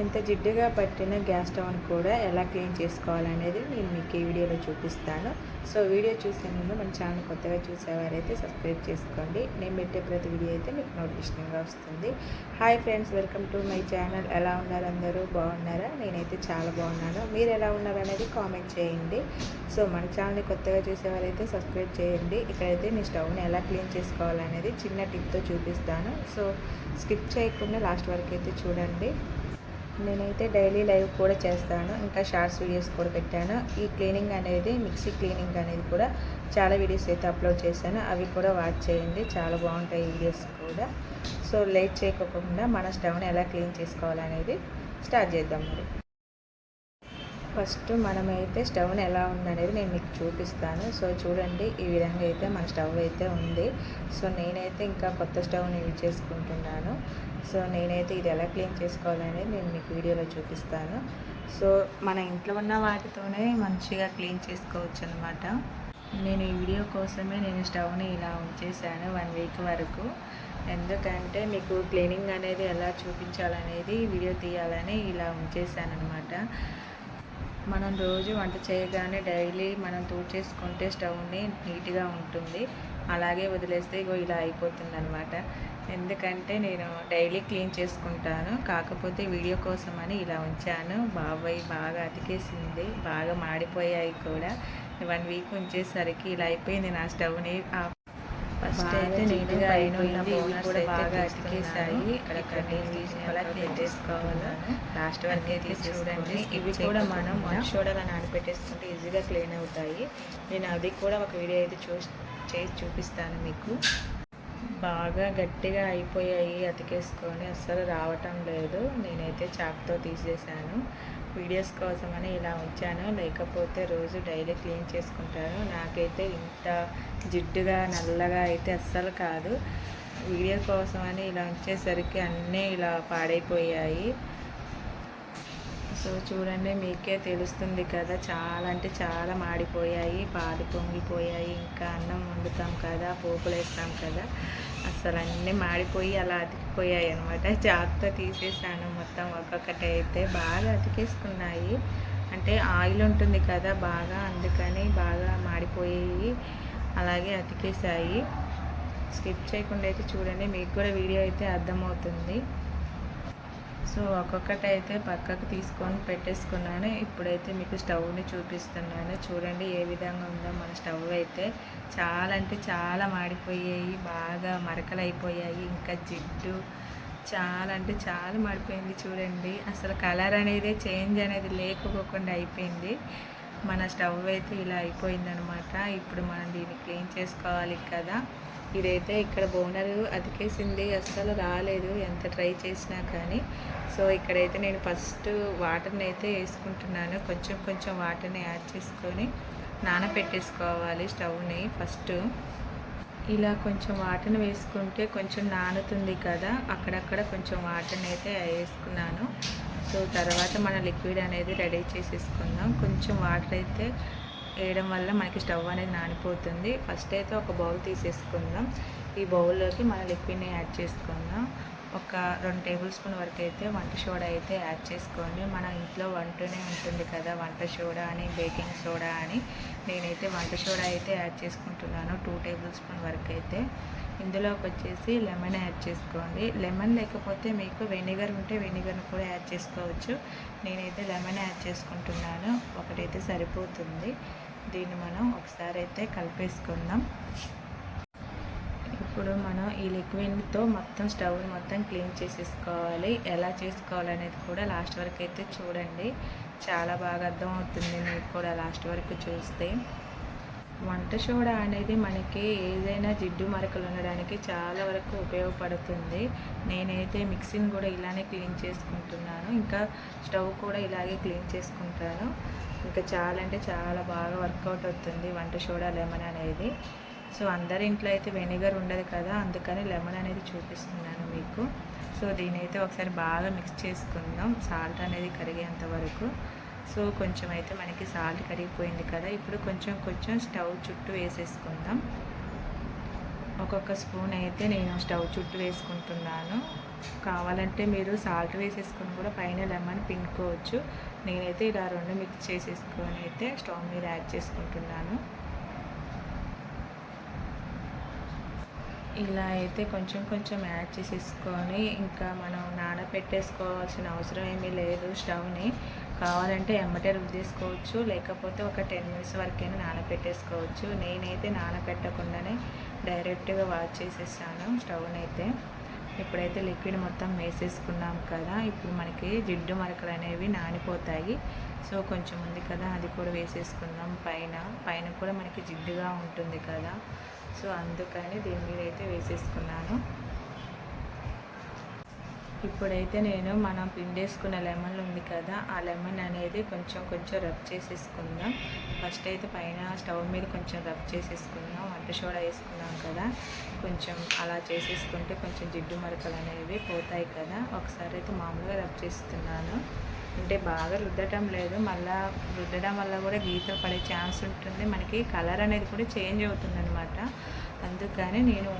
ఎంత జిడ్డుగా పట్టిన గ్యాస్ స్టవ్ని కూడా ఎలా క్లీన్ చేసుకోవాలనేది నేను మీకు ఈ వీడియోలో చూపిస్తాను. సో వీడియో చూసే ముందు మన ఛానల్ కొత్తగా చూసేవారైతే సబ్స్క్రైబ్ చేసుకోండి. నేను పెట్టే ప్రతి వీడియో అయితే మీకు నోటిఫికేషన్గా వస్తుంది. Hi friends welcome to my channel. ఎలా ఉన్నారు అందరూ? బాగున్నారా? నేనైతే చాలా బాగున్నాను. మీరు ఎలా ఉన్నారనేది కామెంట్ చేయండి. సో మన ఛానల్ని కొత్తగా చూసేవారైతే సబ్స్క్రైబ్ చేయండి. ఇక్కడైతే మీ స్టవ్ని ఎలా క్లీన్ చేసుకోవాలనేది చిన్న టిప్తో చూపిస్తాను. సో స్కిప్ చేయకుండా లాస్ట్ వరకు అయితే చూడండి. నేనైతే డైలీ లైవ్ కూడా చేస్తాను. ఇంకా షార్ట్స్ వీడియోస్ కూడా పెట్టాను. ఈ క్లీనింగ్ అనేది మిక్సీ క్లీనింగ్ అనేది కూడా చాలా వీడియోస్ అయితే అప్లోడ్ చేశాను. అవి కూడా వాచ్ చేయండి. చాలా బాగుంటాయి వీడియోస్ కూడా. సో లేట్ చేయకోకుండా మన స్టవ్ని ఎలా క్లీన్ చేసుకోవాలనేది స్టార్ట్ చేద్దాం మరి. ఫస్ట్ మనమైతే స్టవ్ని ఎలా ఉందనేది నేను మీకు చూపిస్తాను. సో చూడండి ఈ విధంగా అయితే మన స్టవ్ అయితే ఉంది. సో నేనైతే ఇంకా కొత్త స్టవ్ని యూజ్ చేసుకుంటున్నాను. సో నేనైతే ఇది ఎలా క్లీన్ చేసుకోవాలనేది నేను మీకు వీడియోలో చూపిస్తాను. సో మన ఇంట్లో ఉన్న వాటితోనే మంచిగా క్లీన్ చేసుకోవచ్చు అనమాట నేను ఈ వీడియో కోసమే నేను స్టవ్ని ఇలా ఉంచేసాను వన్ వీక్ వరకు. ఎందుకంటే మీకు క్లీనింగ్ అనేది ఎలా చూపించాలనేది వీడియో తీయాలని ఇలా ఉంచేసాను అనమాట మనం రోజు వంట చేయగానే డైలీ మనం తూడ్చేసుకుంటే స్టవ్ని నీట్గా ఉంటుంది. అలాగే వదిలేస్తే ఇగో ఇలా అయిపోతుంది అనమాట ఎందుకంటే నేను డైలీ క్లీన్ చేసుకుంటాను. కాకపోతే వీడియో కోసం అని ఇలా ఉంచాను. బాబాయ్ బాగా అతికేసింది. బాగా మాడిపోయాయి కూడా. వన్ వీక్ ఉంచేసరికి ఇలా అయిపోయింది నా స్టవ్ని. ఫస్ట్ అయితే నీట్గా అయిపోయింది. ఇవి కూడా బాగా అతికేసాయి ఇక్కడ కటింగ్ తీసుకోవాలా క్లీన్ చేసుకోవాలా లాస్ట్ వరకు అయితే చూడండి ఇవి కూడా మనం వన్ షోడలా నానబెట్టేసుకుంటే ఈజీగా క్లీన్ అవుతాయి. నేను అది కూడా ఒక వీడియో అయితే చూ చేసి చూపిస్తాను మీకు. బాగా గట్టిగా అయిపోయాయి. అతికేసుకొని అస్సలు రావటం లేదు. నేనైతే చాక్తో తీసేసాను వీడియోస్ కోసమని ఇలా ఉంచాను. లేకపోతే రోజు డైలీ క్లీన్ చేసుకుంటాను. నాకైతే ఇంత జిడ్డుగా నల్లగా అయితే అస్సలు కాదు. వీడియో కోసమని ఇలా ఉంచేసరికి అన్నీ ఇలా పాడైపోయాయి. సో చూడండి మీకే తెలుస్తుంది కదా చాలా అంటే చాలా మాడిపోయాయి. పాలు పొంగిపోయాయి. ఇంకా అన్నం వండుతాం కదా పోపులు వేస్తాం కదా. అసలు అన్నీ మాడిపోయి అలా అతికిపోయాయి అనమాట జాగ్రత్త తీసేసాను. మొత్తం ఒక్కొక్కటి అయితే బాగా అతికేసుకున్నాయి. అంటే ఆయిల్ ఉంటుంది కదా బాగా అందుకని బాగా మాడిపోయి అలాగే అతికేసాయి స్కిప్ చేయకుండా అయితే చూడండి. మీకు కూడా వీడియో అయితే అర్థమవుతుంది. సో ఒక్కొక్కటి అయితే పక్కకు తీసుకొని పెట్టేసుకున్నాను. ఇప్పుడైతే మీకు స్టవ్ని చూపిస్తున్నాను. చూడండి ఏ విధంగా ఉందో మన స్టవ్ అయితే. చాలా అంటే చాలా మాడిపోయాయి. బాగా మరకలు అయిపోయాయి ఇంకా జిడ్డు చాలా అంటే చాలా మాడిపోయింది చూడండి. అసలు కలర్ అనేది చేంజ్ అనేది లేకపోకుండా అయిపోయింది. మన స్టవ్ అయితే ఇలా అయిపోయిందనమాట. ఇప్పుడు మనం దీన్ని క్లీన్ చేసుకోవాలి కదా. ఇదైతే ఇక్కడ బోనర్ అతికేసింది అస్సలు రాలేదు ఎంత ట్రై చేసినా కానీ. సో ఇక్కడైతే నేను ఫస్ట్ వాటర్ని అయితే వేసుకుంటున్నాను. కొంచెం కొంచెం వాటర్ని యాడ్ చేసుకొని నానపెట్టేసుకోవాలి స్టవ్ని ఫస్ట్. ఇలా కొంచెం వాటర్ని వేసుకుంటే కొంచెం నానుతుంది కదా అక్కడక్కడ కొంచెం వాటర్ని అయితే వేసుకున్నాను. సో తర్వాత మన లిక్విడ్ అనేది రెడీ చేసేసుకుందాం. కొంచెం వాటర్ అయితే వేయడం వల్ల మనకి స్టవ్ అనేది నానిపోతుంది. ఫస్ట్ అయితే ఒక బౌల్ తీసేసుకుందాం. ఈ బౌల్లోకి మన లిక్విడ్ని యాడ్ చేసుకుందాం. ఒక రెండు టేబుల్ స్పూన్ వరకు అయితే వంట సోడా అయితే యాడ్ చేసుకోండి. మన ఇంట్లో వంటనే ఉంటుంది కదా వంట సోడా అని బేకింగ్ సోడా అని. నేనైతే వంట సోడా అయితే యాడ్ చేసుకుంటున్నాను. టూ టేబుల్ స్పూన్ వరకు అయితే. ఇందులోకి వచ్చేసి లెమన్ యాడ్ చేసుకోండి. లెమన్ లేకపోతే మీకు వెనిగర్ ఉంటే వెనిగర్ని కూడా యాడ్ చేసుకోవచ్చు. నేనైతే లెమన్ యాడ్ చేసుకుంటున్నాను. ఒకటైతే సరిపోతుంది. దీన్ని మనం ఒకసారి అయితే కలిపేసుకుందాం. ఇప్పుడు మనం ఈ లిక్విడ్తో మొత్తం స్టవ్ మొత్తం క్లీన్ చేసేసుకోవాలి. ఎలా చేసుకోవాలనేది కూడా లాస్ట్ వరకు అయితే చూడండి. చాలా బాగా అర్థం అవుతుంది మీకు కూడా లాస్ట్ వరకు చూస్తే. వంట సోడా అనేది మనకి ఏదైనా జిడ్డు మరకలు ఉండడానికి చాలా వరకు ఉపయోగపడుతుంది. నేనైతే మిక్సీని కూడా ఇలానే క్లీన్ చేసుకుంటున్నాను. ఇంకా స్టవ్ కూడా ఇలాగే క్లీన్ చేసుకుంటాను. ఇంకా చాలా అంటే చాలా బాగా వర్కౌట్ అవుతుంది వంట సోడా లెమన్ అనేది. సో అందరి ఇంట్లో అయితే వెనిగర్ ఉండదు కదా అందుకని లెమన్ అనేది చూపిస్తున్నాను మీకు. సో దీనైతే ఒకసారి బాగా మిక్స్ చేసుకుందాం. సాల్ట్ అనేది కరిగేంత వరకు. సో కొంచెం అయితే మనకి సాల్ట్ కరిగిపోయింది కదా ఇప్పుడు కొంచెం కొంచెం స్టవ్ చుట్టూ వేసేసుకుందాం. ఒక్కొక్క స్పూన్ అయితే నేను స్టవ్ చుట్టూ వేసుకుంటున్నాను. కావాలంటే మీరు సాల్ట్ వేసేసుకొని కూడా పైన లెమన్ పిండుకోవచ్చు. నేనైతే ఇలా రెండు మిక్స్ చేసేసుకొని అయితే స్టవ్ మీద యాడ్ చేసుకుంటున్నాను. ఇలా అయితే కొంచెం కొంచెం యాడ్ చేసేసుకొని ఇంకా మనం నానబెట్టేసుకోవాల్సిన అవసరం ఏమీ లేదు స్టవ్ని. కావాలంటే ఎమ్మటే రుద్దేసుకోవచ్చు లేకపోతే ఒక టెన్ మినిట్స్ వరకైనా నానబెట్టేసుకోవచ్చు. నేనైతే నానబెట్టకుండానే డైరెక్ట్గా వాష్ చేసేసాను స్టవ్ని అయితే ఇప్పుడైతే లిక్విడ్ మొత్తం వేసేసుకున్నాం కదా ఇప్పుడు మనకి జిడ్డు మరకలు అనేవి నానిపోతాయి. సో కొంచెం ఉంది కదా అది కూడా వేసేసుకుందాం పైన. పైన కూడా మనకి జిడ్డుగా ఉంటుంది కదా. సో అందుకని దీని మీద అయితే వేసేసుకున్నాను. ఇప్పుడైతే నేను మనం పిండేసుకున్న లెమన్ ఉంది కదా ఆ లెమన్ అనేది కొంచెం కొంచెం రబ్ చేసేసుకుందాం. ఫస్ట్ అయితే పైన స్టవ్ మీద కొంచెం రబ్ చేసేసుకుందాం. వంట సోడా వేసుకున్నాం కదా కొంచెం అలా చేసేసుకుంటే కొంచెం జిడ్డు మరకలు అనేవి పోతాయి కదా. ఒకసారి అయితే మామూలుగా రబ్ చేస్తున్నాను. అంటే బాగా రుద్దటం లేదు మళ్ళా రుద్దడం వల్ల కూడా గీతలు పడే ఛాన్స్ ఉంటుంది. మనకి కలర్ అనేది కూడా చేంజ్ అవుతుంది అనమాట అందుకని నేను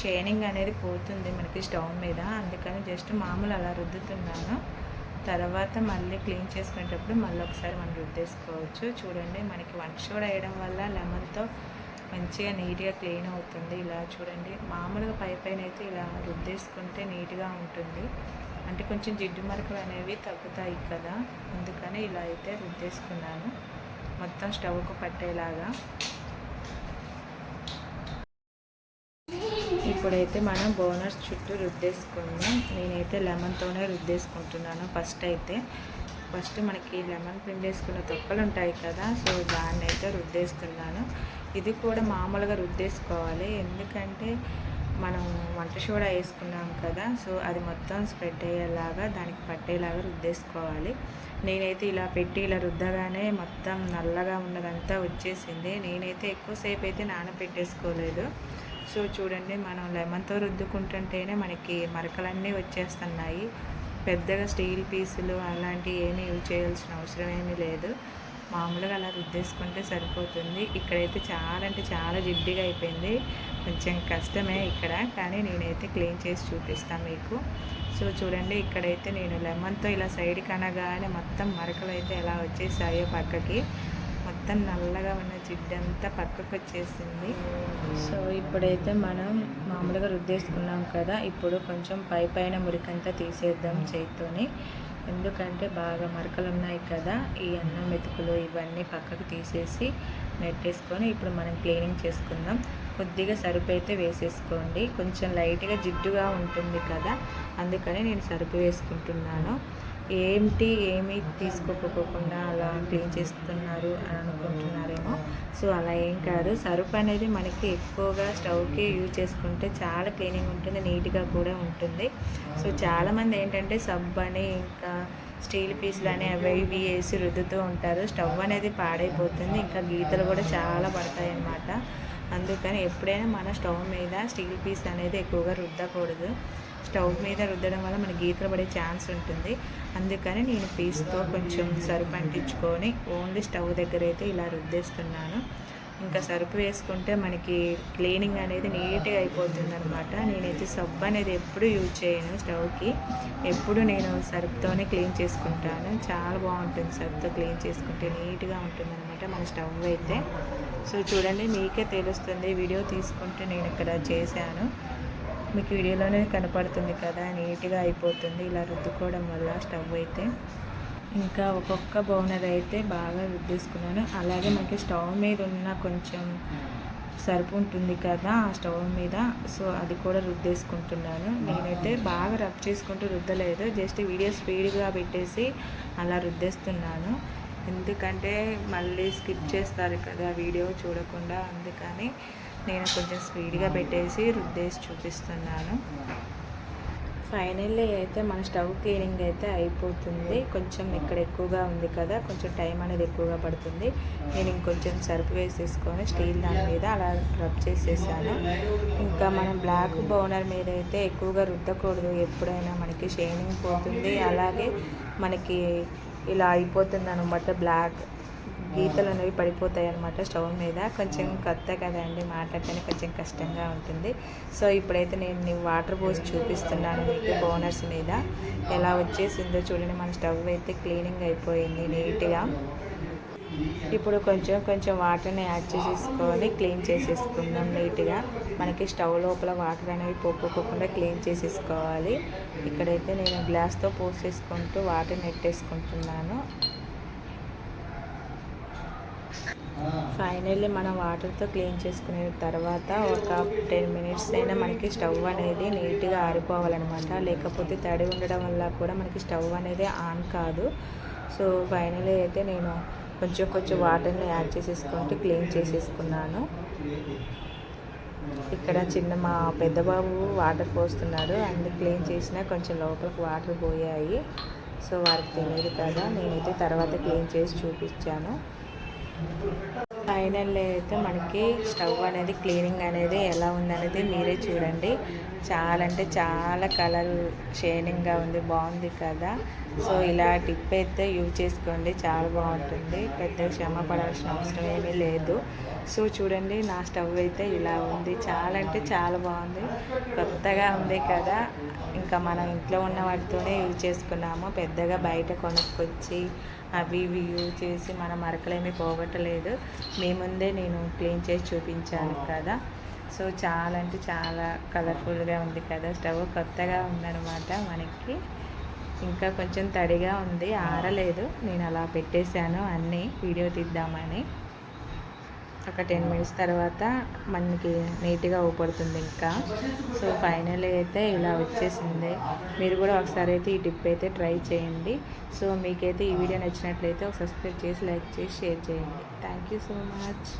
షైనింగ్ అనేది పోతుంది మనకి స్టవ్ మీద. అందుకని జస్ట్ మామూలు అలా రుద్దుతున్నాను. తర్వాత మళ్ళీ క్లీన్ చేసుకునేటప్పుడు మళ్ళీ ఒకసారి మనం రుద్దేసుకోవచ్చు. చూడండి మనకి వంట షోడ్ వేయడం వల్ల లెమన్తో మంచిగా నీట్గా క్లీన్ అవుతుంది. ఇలా చూడండి మామూలుగా పై పైన అయితే ఇలా రుద్దేసుకుంటే నీట్గా ఉంటుంది. అంటే కొంచెం జిడ్డు మరకలు అనేవి తగ్గుతాయి కదా. అందుకని ఇలా అయితే రుద్దేసుకున్నాను. మొత్తం స్టవ్కు పట్టేలాగా. ఇప్పుడైతే మనం బోనర్స్ చుట్టూ రుద్దేసుకుందాం. నేనైతే లెమన్తోనే రుద్దేసుకుంటున్నాను ఫస్ట్ అయితే. ఫస్ట్ మనకి లెమన్ పిండేసుకున్న తొక్కలు ఉంటాయి కదా సో దాన్ని అయితే రుద్దేస్తున్నాను ఇది కూడా మామూలుగా రుద్దేసుకోవాలి. ఎందుకంటే మనం వంట సోడా వేసుకున్నాం కదా సో అది మొత్తం స్ప్రెడ్ అయ్యేలాగా దానికి పట్టేలాగా రుద్దేసుకోవాలి. నేనైతే ఇలా పెట్టి ఇలా రుద్దగానే మొత్తం నల్లగా ఉన్నదంతా వచ్చేసింది. నేనైతే ఎక్కువసేపు అయితే నానబెట్టేసుకోలేదు. సో చూడండి మనం లెమన్తో రుద్దుకుంటుంటేనే మనకి మరకలన్నీ వచ్చేస్తున్నాయి. పెద్దగా స్టీల్ పీసులు అలాంటివి ఏమీ యూజ్ చేయాల్సిన అవసరం ఏమీ లేదు. మామూలుగా అలా రుద్దేసుకుంటే సరిపోతుంది. ఇక్కడైతే చాలా అంటే చాలా జిడ్డిగా అయిపోయింది. కొంచెం కష్టమే ఇక్కడ కానీ నేనైతే క్లీన్ చేసి చూపిస్తాను మీకు. సో చూడండి ఇక్కడైతే నేను లెమన్తో ఇలా సైడ్కి అనగానే మొత్తం మరకలు అయితే ఎలా వచ్చేసాయో పక్కకి. మొత్తం నల్లగా ఉన్న జిడ్డంతా పక్కకు వచ్చేసింది సో ఇప్పుడైతే మనం మామూలుగా రుద్దేసుకున్నాం కదా ఇప్పుడు కొంచెం పై పైన మురికంతా తీసేద్దాం చేతితోని ఎందుకంటే బాగా మరకలు ఉన్నాయి కదా ఈ అన్నం మెతుకులు ఇవన్నీ పక్కకు తీసేసి నెట్టేసుకొని ఇప్పుడు మనం క్లీనింగ్ చేసుకుందాం. కొద్దిగా సరుపు అయితే వేసేసుకోండి. కొంచెం లైట్గా జిడ్డుగా ఉంటుంది కదా అందుకని నేను సరుపు వేసుకుంటున్నాను. ఏంటి ఏమి తీసుకోకపోకుండా అలా క్లీన్ చేస్తున్నారు అని అనుకుంటున్నారేమో. సో అలా ఏం కాదు. సరుపు అనేది మనకి ఎక్కువగా స్టవ్కి యూజ్ చేసుకుంటే చాలా క్లీనింగ్ ఉంటుంది నీట్గా కూడా ఉంటుంది. సో చాలామంది ఏంటంటే సబ్ అని ఇంకా స్టీల్ పీసులు అని అవి ఇవి వేసి రుద్దుతూ ఉంటారు. స్టవ్ అనేది పాడైపోతుంది. ఇంకా గీతలు కూడా చాలా పడతాయి అన్నమాట అందుకని ఎప్పుడైనా మన స్టవ్ మీద స్టీల్ పీస్ అనేది ఎక్కువగా రుద్దకూడదు. స్టవ్ మీద రుద్దడం వల్ల మన గీతలు పడే ఛాన్స్ ఉంటుంది. అందుకని నేను పీస్తో కొంచెం సరుపు అంటించుకొని ఓన్లీ స్టవ్ దగ్గర అయితే ఇలా రుద్దేస్తున్నాను. ఇంకా సరుపు వేసుకుంటే మనకి క్లీనింగ్ అనేది నీట్గా అయిపోతుంది అనమాట నేనైతే సబ్బు అనేది ఎప్పుడు యూజ్ చేయను స్టవ్కి. ఎప్పుడు నేను సరుపుతోనే క్లీన్ చేసుకుంటాను. చాలా బాగుంటుంది సరుపుతో క్లీన్ చేసుకుంటే నీట్గా ఉంటుంది అనమాట మన స్టవ్ అయితే. సో చూడండి మీకే తెలుస్తుంది. వీడియో తీసుకుంటే నేను ఇక్కడ చేశాను. మీకు వీడియోలోనే కనపడుతుంది కదా నీట్గా అయిపోతుంది. ఇలా రుద్దుకోవడం వల్ల స్టవ్ అయితే. ఇంకా ఒక్కొక్క బౌనర్ అయితే బాగా రుద్దేసుకున్నాను. అలాగే మనకి స్టవ్ మీద ఉన్న కొంచెం సరుపు ఉంటుంది కదా ఆ స్టవ్ మీద. సో అది కూడా రుద్దేసుకుంటున్నాను. నేనైతే బాగా రబ్ చేసుకుంటూ రుద్దలేదు. జస్ట్ వీడియో స్పీడ్గా పెట్టేసి అలా రుద్దేస్తున్నాను. ఎందుకంటే మళ్ళీ స్కిప్ చేస్తారు కదా వీడియో చూడకుండా. అందుకని నేను కొంచెం స్పీడ్గా పెట్టేసి రుద్దేసి చూపిస్తున్నాను. ఫైనల్లీ అయితే మన స్టవ్ క్లీనింగ్ అయితే అయిపోతుంది. కొంచెం ఇక్కడ ఎక్కువగా ఉంది కదా కొంచెం టైం అనేది ఎక్కువగా పడుతుంది. నేను ఇంకొంచెం సరుపు వేసేసుకొని స్టీల్ దాని మీద అలా రబ్ చేసేసాను. ఇంకా మనం బ్లాక్ బౌనర్ మీద అయితే ఎక్కువగా రుద్దకూడదు. ఎప్పుడైనా మనకి షైనింగ్ పోతుంది. అలాగే మనకి ఇలా అయిపోతుంది అనమాట బ్లాక్ గీతలు అనేవి పడిపోతాయి అనమాట స్టవ్ మీద. కొంచెం కొత్త కదండి మాట్లాడితేనే కొంచెం కష్టంగా ఉంటుంది. సో ఇప్పుడైతే నేను వాటర్ పోసి చూపిస్తున్నాను మీకు బోనర్స్ మీద. ఎలా వచ్చేసిందో చూడండి. మన స్టవ్ అయితే క్లీనింగ్ అయిపోయింది నీట్గా. ఇప్పుడు కొంచెం కొంచెం వాటర్ని యాడ్ చేసేసుకొని క్లీన్ చేసేసుకుందాం నీట్గా. మనకి స్టవ్ లోపల వాటర్ అనేవి పోసుకోకుండా క్లీన్ చేసేసుకోవాలి. ఇక్కడైతే నేను గ్లాస్తో పోసేసుకుంటూ వాటర్ నెట్టేసుకుంటున్నాను. ఫైనల్లీ మనం వాటర్తో క్లీన్ చేసుకునే తర్వాత ఒక టెన్ మినిట్స్ అయినా మనకి స్టవ్ అనేది నీట్గా ఆరిపోవాలన్నమాట. లేకపోతే తడి ఉండడం వల్ల కూడా మనకి స్టవ్ అనేది ఆన్ కాదు. సో ఫైనల్లీ అయితే నేను కొంచెం కొంచెం వాటర్ని యాడ్ చేసేసుకుంటూ క్లీన్ చేసేసుకున్నాను. ఇక్కడ చిన్న మా పెద్ద బాబు వాటర్ పోస్తున్నాడు అండ్ క్లీన్ చేసినా కొంచెం లోపలికి వాటర్ పోయాయి. సో వారికి తెలియదు కదా. నేనైతే తర్వాత క్లీన్ చేసి చూపించాను. ఫైనల్ అయితే మనకి స్టవ్ అనేది క్లీనింగ్ అనేది ఎలా ఉందనేది మీరే చూడండి. చాలా అంటే చాలా కలర్ షేనింగ్గా ఉంది బాగుంది కదా. సో ఇలా టిప్ అయితే యూజ్ చేసుకోండి చాలా బాగుంటుంది. పెద్ద శ్రమ పడాల్సిన అవసరం ఏమీ లేదు. సో చూడండి నా స్టవ్ అయితే ఇలా ఉంది. చాలా అంటే చాలా బాగుంది. కొత్తగా ఉంది కదా. ఇంకా మనం ఇంట్లో ఉన్న వాటితోనే యూజ్ చేసుకున్నాము. పెద్దగా బయట కొనుక్కొచ్చి అవి ఇవి యూజ్ చేసి మన మరకలేమీ పోగొట్టలేదు. మీ ముందే నేను క్లీన్ చేసి చూపించాను కదా. సో చాలా అంటే చాలా కలర్ఫుల్గా ఉంది కదా. స్టవ్ కొత్తగా ఉందన్నమాట మనకి. ఇంకా కొంచెం తడిగా ఉంది. ఆరలేదు. నేను అలా పెట్టేశాను. అన్నీ వీడియో తీద్దామని. ఒక టెన్ మినిట్స్ తర్వాత మనకి నీట్గా ఊపడుతుంది ఇంకా. సో ఫైనల్ అయితే ఇలా వచ్చేసింది. మీరు కూడా ఒకసారి అయితే ఈ టిప్ అయితే ట్రై చేయండి. సో మీకైతే ఈ వీడియో నచ్చినట్లయితే ఒక సబ్స్క్రైబ్ చేసి లైక్ చేసి షేర్ చేయండి. Thank you so much.